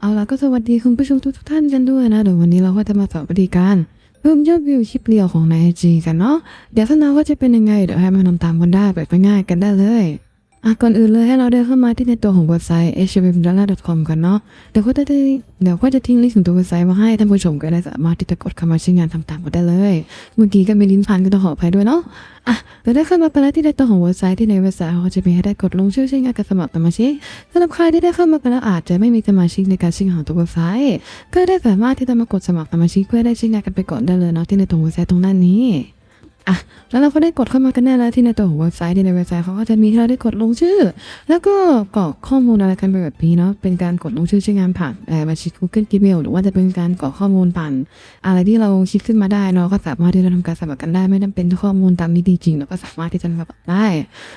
เอาละก็สวัสดีคุณผู้ชมทุกๆท่านกันด้วยนะเดี๋ยววันนี้เราก็จะมาสอนวิธีการเพิ่มยอดวิวคลิปเรียวของในไอจีกันเนาะเดี๋ยวท่านนาว่าจะเป็นยังไงเดี๋ยวให้มาทำตามกันได้แบบง่ายๆกันได้เลย อะก่อนอื่นเลยให้เราเดินเข้ามาที่ในตัวของเว็บไซต์ h w m d a l a c o m กันเนาะเดี๋ยวก็จะได้เดี๋ยวก็จะทิ้งลิงก์ถึงตัวเว็บไซต์มาให้ท่านผู้ชมก็ได้สามารถที่จะกดเข้ามาใช้งานทำตามกันได้เลย เมื่อกี้ก็มีลิ้นพันก็ต้องขออภัยด้วยเนาะอะเดี๋ยวได้เข้ามาไปแล้วที่ในตัวของเว็บไซต์ที่ในเว็บไซต์เขาจะมีให้ได้กดลงชื่อใช้งานกับสมัครสมาชิกสำหรับใครที่ได้เข้ามาไปแล้วอาจจะไม่มีสมาชิกในการใช้งานของตัวเว็บไซต์ ก็ได้สามารถที่จะมากดสมัครสมาชิกเพื่อได้ใช้งานกันไปก่อนได้เลยเนาะที่ในตัวเว็บไซต์ตรงด้นนี้ อะแล้วเราก็ได้กดเข้ามากันแน่แล้วที่ในตัวของเว็บไซต์ที่ในเว็บไซต์เขาก็จะมีให้เราได้กดลงชื่อ แล้วก็กรอกข้อมูลอะไรกันแบบนี้เนาะเป็นการกดลงชื่อใช้งานผ่านบัญชี Google Gmail หรือว่าจะเป็นการกรอกข้อมูลผ่านอะไรที่เราคิดขึ้นมาได้เนาะก็สามารถที่จะทำการสมัครกันได้ไม่จำเป็นข้อมูลตามนี้จริงๆเราก็สามารถที่จะสมัครได้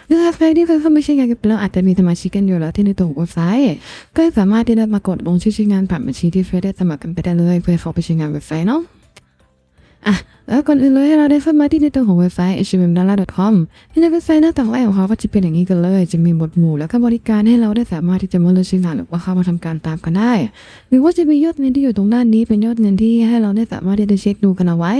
หรือถ้าใครที่เคยเข้ามาใช้งานกันแล้วอาจจะมีสมาชิกกันอยู่แล้วที่ในตัวของเว็บไซต์ก็สามารถที่จะมากดลงชื่อใช้งานผ่านบัญชีที่เฟซได้สมัครกันไปได้เลยเพื่อเขาไปใช้งานเว็บไซต์เนาะอะแล้วก่อนอื่นเลยให้เราได้เข้ามาที่ในตัวของเว็บไซต์ h m m d a l a c o m ในเว็บไซต์หน้าต่างแรกของเขาก็จะเป็นอย่างนี้กันเลย จะมีหมวดหมู่แล้วก็บริการให้เราได้สามารถที่จะมาเลือกใช้งานหรือว่าเข้ามาทำการตามกันได้ หรือว่าจะมียอดเงินที่อยู่ตรงด้านนี้เป็นยอดเงินที่ให้เราได้สามารถที่จะเช็คดูกันเอาไว้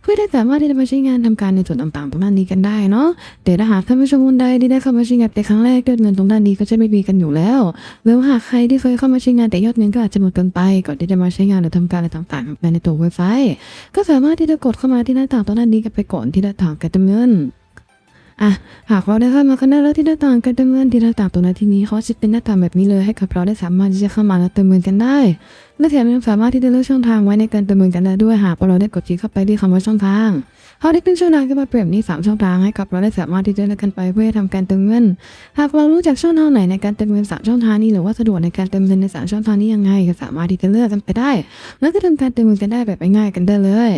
เพื่อได้สามารถที่จะมาใช้งานทำการในส่วนต่างๆ ตรงด้านนี้กันได้เนาะแต่ถ้าหากท่านผู้ชมคนใดที่ได้เข้ามาใช้งานแต่ครั้งแรกยอดเงินตรงด้านนี้ก็จะไม่มีกันอยู่แล้วหรือว่าหากใครที่เคยเข้ามาใช้งานแต่ยอดเงินก็อาจจะหมดกินไปก่อนที่จะมาใช้งานหรือทำการอะไรต่างๆในตัวเว็บไซต์ ก็สามารถที่จะกดเข้ามาที่หน้าต่างตรงด้นนี้กันไปก่อนที่หน้าต่างการดำเนินอะหากเราได้เข้ามากันได้แล้วที่หน้าต่างการดำเนินที่หน้าต่างตรงนั้นที่นี้เขาจะเป็นหน้าต่างแบบนี้เลยให้กับเราได้สามารถที่จะเข้ามาและดำเนินกันได้และแถมยังสามารถที่จะเลือกช่องทางไว้ในการดำเนินกันได้ด้วยหากเราได้กดคลิกเข้าไปที่คำว่าช่องทาง เขาได้ขึ้นช่องทางขึ้นมาเปรียบนี้สามช่องทางให้กับเราได้สามารถที่จะเลือกกันไปเพื่อทำการเติมเงิน หากเรารู้จักช่องทางไหนในการเติมเงินสามช่องทางนี้หรือว่าสะดวกในการเติมเงินในสามช่องทางนี้ยังไงก็สามารถที่จะเลือกกันไปได้ แล้วก็ทำการเติมเงินกันได้แบบง่ายๆกันได้เลย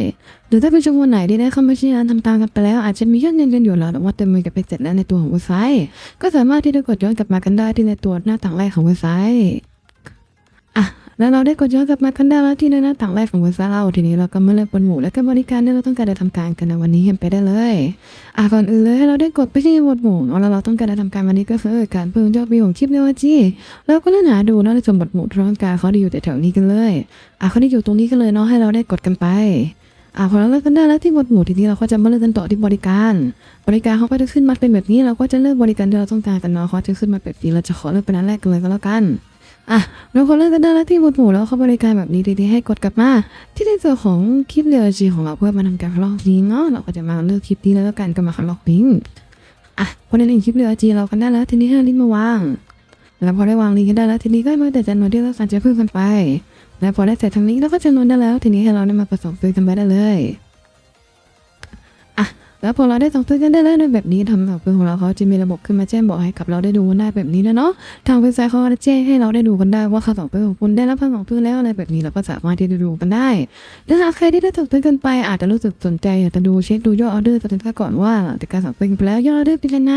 หรือถ้าเป็นช่วงวันไหนที่ได้เข้ามาใช้งานทำตามกันไปแล้ว อาจจะมียอดเงินกันอยู่แล้วแต่ว่าเติมเงินกันไปเสร็จแล้วในตัวของเว็บไซต์ ก็สามารถที่จะกดย้อนกลับมากันได้ที่ในตัวหน้าต่างแรกของเว็บไซต์ แล้วเราได้กดย้อนกลับมากันได้แล้วที่ในหน้าต่างแรกของเว็บไซต์เราทีนี้เราก็มาเลือกบนหมู่และก็บริการที่เราต้องการจะทำการกันในวันนี้กันไปได้เลยอะก่อนอื่นเลยให้เราได้กดไปที่หมวดหมู่แล้วเราต้องการจะทำการวันนี้ก็คือการเพิ่มยอดวิวของคลิปในวันจีแล้วก็เลื่อนหาดูนาะในส่วนหมวดหมู่ที่ราต้องการเขาได้อยู่แต่แถวนี้กันเลยอะเขาได้อยู่ตรงนี้กันเลยเนาะให้เราได้กดกันไปอะพอเราเลือกกันได้แล้วที่หมวดหมู่ทีนี้เราก็จะมาเลือกกันต่อที่บริการ บริการเขาก็จะขึ้นมาเป็นแบบนี้เราก็จะเลือกบริการที่เราต้องการกันเนาะเขาจะขึ้นมาแบบนี้เราจะขอเลือกเป็นอันแรกกันเลยก็แล้วกัน อะเราขอเลือกกันได้แล้วที่หมวดหมู่แล้วเขาบริการแบบนี้ทีนี้ให้กดกลับมา ที่ในส่วนของคลิปเรือจีของเราเพื่อมาทำการลอกลิงเนาะเราก็จะมาเลือกคลิปนี้แล้วกันก็มาลอกลิงก์อะพอในลิงก์คลิปเรือจีเรากันได้แล้วทีนี้ให้าลิงมาวาง แล้วพอได้วางลิงก์กันได้แล้วทีนี้ก็มาแต่จำนวนที่เราสั่งจะเพิ่มกันไป แล้วพอได้เสร็จทางนี้เราก็จำนวนได้แล้ว ทีนี้ให้เราได้มาผสมซื้อกันไปได้เลย แล้วพอเราได้ส่งซื้อกันได้แล้วในแบบนี้ทำแบบเพื่อนของเราเขาจะมีระบบขึ้นมาแจ้งบอกให้กับเราได้ดูได้แบบนี้นะเนาะทางเว็บไซต์เขาก็จะแจ้งให้เราได้ดูกันได้ว่าค่าส่งซื้อของคุณได้รับค่าส่งซื้อแล้วอะไรแบบนี้เราก็สามารถที่จะดูกันได้ถ้าหากใครที่ได้ส่งซื้อกันไปอาจจะรู้สึกสนใจอยากจะดูเช็คดูยอดออเดอร์กันซะก่อนว่าหลังจากการสั่งซื้อไปแล้วยอดออเดอร์เป็นยังไง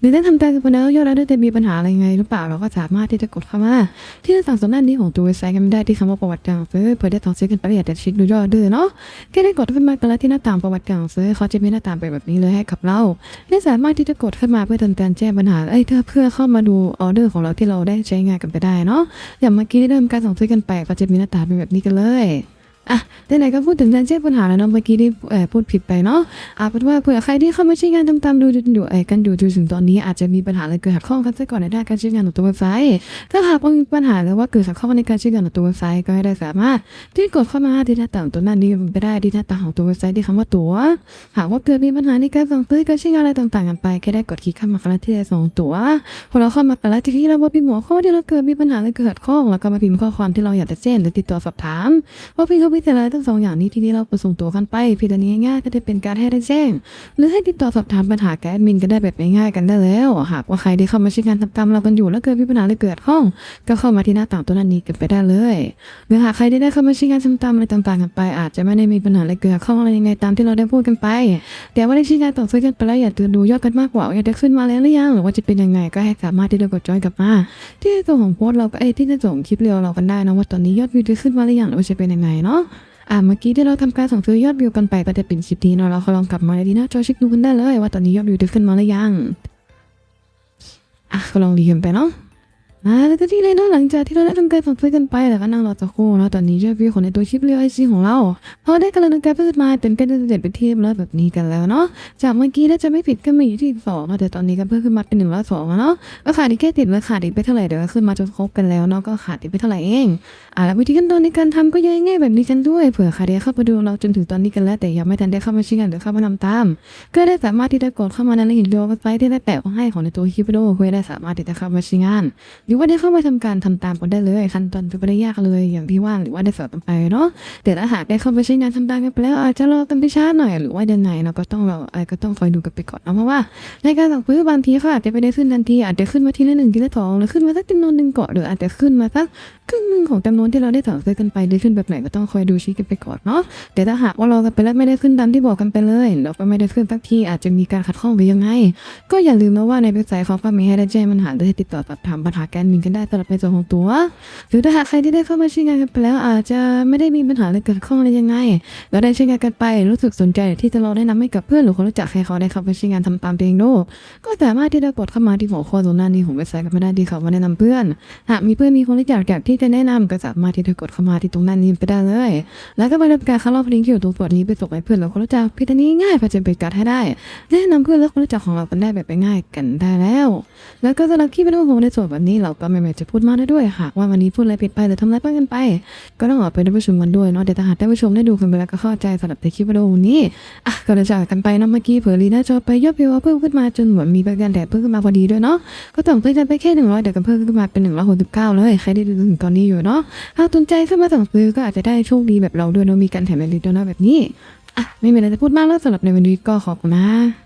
หรือได้ทำการกันไปแล้วยอดออเดอร์จะมีปัญหาอะไรไงหรือเปล่าเราก็สามารถที่จะกดเข้ามาที่หน้าต่างส่วนด้านนี้ของตัวเว็บไซต์กันได้ที่คำว่าประวัติการซื้อเพื่อได้ตอซื้อกันไปอยากจะเช็คดูยอดออเดอร์เนาะแค่ได้กดเข้ามากันแล้วที่หน้าต่างประวัติการซื้อเขาจะมีหน้าต่างามไปแบบนี้เลยให้กับเราและสามารถที่จะกดเข้ามาเพื่อทำการแจ้งปัญหาเอ้เธอเพื่อเข้ามาดูออเดอร์ของเราที่เราได้ใช้งานกันไปได้เนาะอย่างเมื่อกี้ที่เริ่มการส่งซื้อกันไปก็จะมีหน้าตาเป็นแบบนี้กันเลย อะไหนๆก็พูดถึงการแจ้ปัญหาแล้วเนาะเมื่อกี้ที่เอ่อพูดผิดไปเนาะเอาเป็นว่าเผื่อใครที่เข้ามาใช้งานตามๆดูอยู่เอ่อกันอยู่จนถึงตอนนี้อาจจะมีปัญหาอะไรเกิดขัดข้องกันซะก่อนในด้านการใช้งานของตัวเว็บไซต์ถ้าหากว่ามีปัญหาหรือว่าเกิดขัดข้องในการใช้งานของตัวเว็บไซต์ก็ให้ได้สามารถที่กดเข้ามาที่หน้าต่างตัวนั้นนี้ไปได้ที่หน้าต่างของตัวเว็บไซต์ที่คำว่าตัวหากว่าเกิดมีปัญหาในการสั่งซื้อการใช้งานอะไรต่างๆกันไปแค่ได้กดคลิกเข้ามากันที่จะส่งตัวพอเราเข้ามากันแล้วทีนี้เรามาพิมพ์หัวข้อที่เราเกิดมีปัญหาอะไรเกิดขัดข้องแล้วก็มาพิมพ์ข้อความที่เราอยากจะแจ้งหรือติดต่อสอบถามพอพิมพ์เขาไปเสร็จแล้วทั้งสองอย่างนี้ที่นี้เราไปส่งตัวกันไปเพียงแต่นี้ง่ายๆก็จะเป็นการให้ได้แจ้ง หรือให้ติดต่อสอบถามปัญหาแกแอดมินก็ได้แบบง่ายๆกันได้แล้ว หากว่าใครที่เข้ามาใช้งานทำตามเรากันอยู่แล้วเกิดมีปัญหาอะไรเกิดข้อง ก็เข้ามาที่หน้าต่างตัวนั้นนี้กันไปได้เลยหรือหากใครที่ได้เข้ามาใช้งานทำตามอะไรต่างๆกันไป อาจจะไม่ได้มีปัญหาอะไรเกิดข้องอะไรยังไงตามที่เราได้พูดกันไป แต่ว่าได้ใช้งานต่อซื้อกันไปแล้วอย่ากจะดูยอดกันมากกว่าอย่ากจะขึ้นมาแล้วหรือยังหรือว่าจะเป็นยังไงก็ให้สามารถที่จะกดจอยกลับมาที่ตัวของโพสเราก็ไอ้ที่จะส่งคลิปเรียวเรากันได้นะว่าตอนนี้ยอดวิวจะขึ้นมาหรือยังหรือว่าจะเป็นยังไงเนาะอ่าเมื่อกี้ที่เราทำการส่งซื้อยอดวิวกันไปก็จะเป็นคลิปนี้เนาะเราลองกลับมาในที่หน้าจอเช็คดูกันได้เลยว่าตอนนี้ยอดวิวได้ขึ้นมาหรือยังอะก็ลองรีกันไปเนาะ อ่าแล้วที่เลยเนาะหลังจากที่เราได้ทำการสั่งซื้อกันไปแล้วก็นั่งรอสักครู่เนาะตอนนี้เจ้าพี่คนในตัวชิปเรียวไอซีของเราพอได้กำลังการเพิ่มมาเป็นกันเด็ดไปเทียบแล้วแบบนี้กันแล้วเนาะจากเมื่อกี้ถ้าจะไม่ผิดก็มาอยู่ที่สองแต่ตอนนี้ก็เพิ่มขึ้นมาเป็นหนึ่งร้อยสองเนาะก็ขาดอีกแค่ติดแล้วขาดอีกไปเท่าไหร่เดี๋ยวก็ขึ้นมาจนครบกันแล้วเนาะก็ขาดอีกไปเท่าไหร่เองอ่าแล้ววิธีขั้นตอนในการทำก็ยังง่ายแบบนี้กันด้วยเผื่อใครได้เข้ามาดูเราจนถึงตอนนี้กันแล้วแต่ยังไม่ทันได้เข้ามาชิมกันหรือเข้ามาทำตาม ก็ได้สามารถที่จะกดเข้ามาในลิงก์โดเว็ไซต์ที่ได้แปะให้ของในตัวคลิปวิดีโอเพื่อได้สามารถที่จะเข้ามาใช้งานหรือว่าได้เข้ามาทำการทำตามกันได้เลยขั้นตอนจะไม่ได้ยากเลยอย่างที่ว่างหรือว่าได้สอนกันไปเนาะแต่ถ้าหากได้เข้าไปใช้งานทำตามกันไปแล้วอาจจะรอกันไปช้าหน่อยหรือว่ายังไงเราก็ต้องเราอะไรก็ต้องคอยดูกันไปก่อนเนาะเพราะว่าในการสั่งซื้อบางทีเขาอาจจะไม่ได้ขึ้นทันทีอาจจะขึ้นมาทีละหนึ่งทีละสองหรือขึ้นมาสักจำนวนหนึ่งก่อนหรืออาจจะขึ้นมาสักครึ่งหนึ่งของจำนวนที่เราได้สั่งซื้อกันไปได้ขึ้นแบบไหนก็ต้องคอยดูชี้กันไปก่อนเนาะแต่ถ้าหากว่าเรากันไปแล้วไม่ได้ขึ้นตามที่บอกกันไปเลยเราก็ไม่ได้ขึ้นสักทีอาจจะมีการขัดข้องหรือยังไง ก็อย่าลืมนะว่าในเว็บไซต์ของฟาร์มให้ได้แจ้งปัญหาหรือให้ติดต่อสอบถามปัญหาการมินกันได้สำหรับในส่วนของตัว หรือถ้าหากใครที่ได้เข้ามาใช้งานกันไปแล้ว อาจจะไม่ได้มีปัญหาอะไรเกิดข้องอะไรยังไงเราได้ใช้งานกันไปรู้สึกสนใจที่จะลองแนะนำให้กับเพื่อนหรือคนรู้จักให้เขาได้เข้าไปใช้งานทำตามเองดูก็สามารถที่จะกดเข้ามาที่หัวข้อตรงหน้านี้ของเว็บไซต์กันมาได้ที่เขามาแนะนำเพื่อน หากมีเพื่อนมีคนรู้จักอยากที่จะแนะนำก็สามารถที่จะกดเข้ามาที่ตรงหน้านี้ไปได้เลย แล้วก็ไปทำการคัดลอกลิงก์ที่อยู่ตรงส่วนนี้ไปส่งให้เพื่อนแล้วคนรู้จักพิจารณาง่ายๆพอจะเป็นการให้ได้แนะนำเพื่อนและคนรู้จักของเรากันได้แบบง่ายกันได้แล้ว แล้วก็สำหรับที่เป็นเรื่องของในส่วนแบบนี้เราก็ไม่แม้จะพูดมากได้ด้วยหากว่าวันนี้พูดอะไรผิดไปหรือทำอะไรพลาดกันไป ก็ต้องออกไปได้ผู้ชมกันด้วยเนาะเดี๋ยวถ้าหากได้ผู้ชมได้ดูกันไปแล้วก็เข้าใจสำหรับในคลิปวิดีโอนี้อะก็จะจากกันไปเนาะเมื่อกี้เผยลีน่าจอไปยอดวิวเพิ่มขึ้นมาจนเหมือนมีประกันแดดเพิ่มขึ้นมาพอดีด้วยเนาะก็ต้องซื้อกันไปแค่หนึ่งร้อยเดี๋ยวกันเพิ่มขึ้นมาเป็นหนึ่งร้อยหกสิบเก้าเลยใครได้ดูถึงตอนนี้อยู่เนาะหาสนใจขึ้นมาสั่งซื้อก็อาจจะได้โชคดีแบบเราด้วยเนาะมีการแถมแบบนี้ด้วยเนาะแบบนี้อะไม่มีอะไรจะพูดมากแล้วสำหรับในวันนี้ก็ขอบคุณนะ